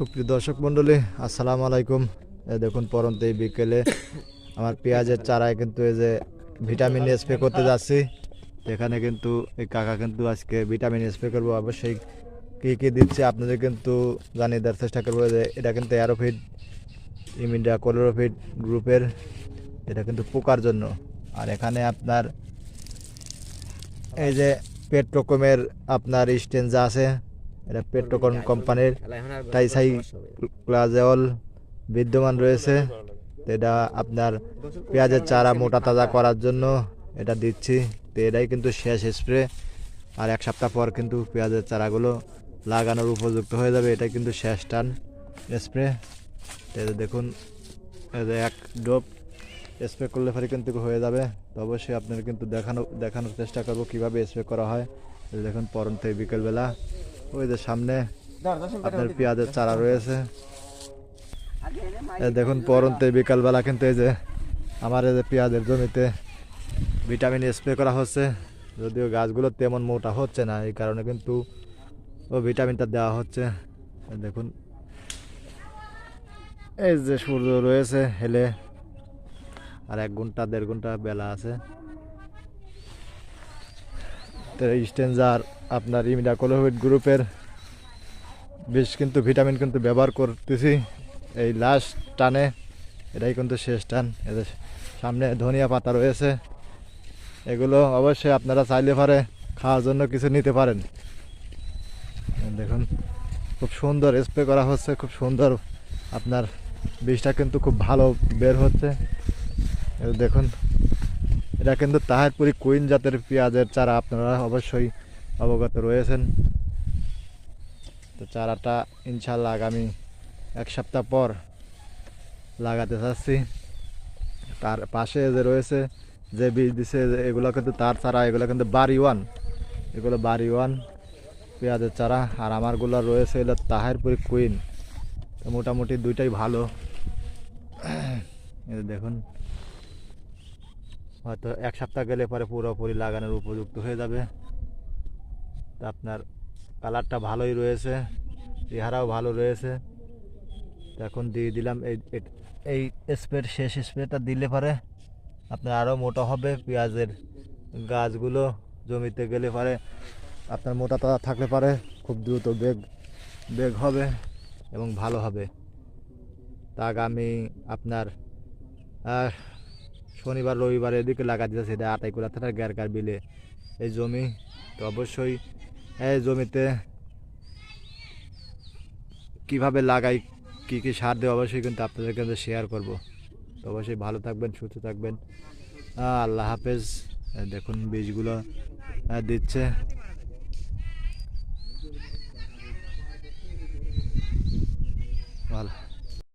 সুপ্রিয় দর্শক মণ্ডলী, আসসালামু আলাইকুম। দেখুন, পরন্ত এই বিকেলে আমার পেঁয়াজের চারায় কিন্তু এই যে ভিটামিন স্প্রে করতে যাচ্ছি। এখানে কিন্তু এই কাকা কিন্তু আজকে ভিটামিন স্প্রে করব। অবশ্যই কী কী দিচ্ছে আপনাদের কিন্তু জানিয়ে দেওয়ার চেষ্টা করব। যে এটা কিন্তু অ্যারোফিড ইমিডিয়া কোলোরোফিড গ্রুপের, এটা কিন্তু পোকার জন্য। আর এখানে আপনার এই যে পেট্রোকমের আপনার স্টেঞ্জা আছে। এটা পেট্রোকম কোম্পানির টাইসাই ক্লাজেল বিদ্যমান রয়েছে। এটা আপনার পেঁয়াজের চারা মোটা তাজা করার জন্য এটা দিচ্ছি। তো এটাই কিন্তু শেষ স্প্রে আর এক সপ্তাহ পর কিন্তু পেঁয়াজের চারাগুলো লাগানোর উপযুক্ত হয়ে যাবে। এটা কিন্তু শেষ টান স্প্রে তো দেখুন এক ডোপ স্প্রে করলে পরে কিন্তু হয়ে যাবে। তো অবশ্যই আপনার কিন্তু দেখানো দেখানোর চেষ্টা করব কীভাবে স্প্রে করা হয়। দেখুন, পরন্ত বিকেলবেলা। ওই যে সামনে আপনার পেঁয়াজের চারা রয়েছে। দেখুন পরন্তে বিকালবেলা কিন্তু এই যে আমার এই যে পেঁয়াজের জমিতে ভিটামিন স্প্রে করা হচ্ছে। যদিও গাছগুলো তেমন মোটা হচ্ছে না এই কারণে কিন্তু ও ভিটামিনটা দেওয়া হচ্ছে। দেখুন। এই যে সূর্য রয়েছে হেলে। আর এক ঘণ্টা দেড় ঘণ্টা বেলা আছে। স্টেঞ্জার আপনার ইমিডাকোলোভিড গ্রুপের বেশ কিন্তু ভিটামিন কিন্তু ব্যবহার করতেছি। এই লাস্ট টানে, এটাই কিন্তু শেষ টান। এদের সামনে ধনিয়া পাতা রয়েছে। এগুলো অবশ্যই আপনারা চাইলে পারে খাওয়ার জন্য কিছু নিতে পারেন। দেখুন, খুব সুন্দর স্প্রে করা হচ্ছে, খুব সুন্দর আপনার বিষটা কিন্তু খুব ভালো বের হচ্ছে। দেখুন এটা কিন্তু তাহারপুরি কুইন জাতের পেঁয়াজের চারা। আপনারা অবশ্যই অবগত রয়েছেন। তো চারাটা ইনশাল্লাহ আগামী এক সপ্তাহ পর লাগাতে চাচ্ছি। তার পাশে যে রয়েছে, যে বীজ দিছে এগুলো কিন্তু তার চারা, এগুলো কিন্তু বাড়ি ওয়ান এগুলো বাড়ি ওয়ান পেঁয়াজের চারা। আর আমারগুলো রয়েছে এগুলো তাহেরপুরি কুইন। তো মোটামুটি দুইটাই ভালো। দেখুন হয়তো এক সপ্তাহ গেলে পরে পুরোপুরি লাগানোর উপযুক্ত হয়ে যাবে। তা আপনার কালারটা ভালোই রয়েছে, চেহারাও ভালো রয়েছে। এখন দিয়ে দিলাম এই এই স্প্রে শেষ স্প্রেটা দিলে পরে আপনার আরও মোটা হবে। পেঁয়াজের গাছগুলো জমিতে গেলে পরে আপনার মোটা তাজা থাকলে পারে খুব দ্রুত বেগ বেগ হবে এবং ভালো হবে। তা আগামী আপনার শনিবার, রবিবার এদিকে লাগা দিতেছে, এটা আটাইকুলা থানার গ্যারকার বিলে। এই জমি তো অবশ্যই, এই জমিতে কীভাবে লাগাই, কি কি সার দেওয়া অবশ্যই কিন্তু আপনাদের কাছে শেয়ার করব। তো অবশ্যই ভালো থাকবেন, সুস্থ থাকবেন। আল্লাহ হাফেজ। দেখুন বীজগুলো দিচ্ছে।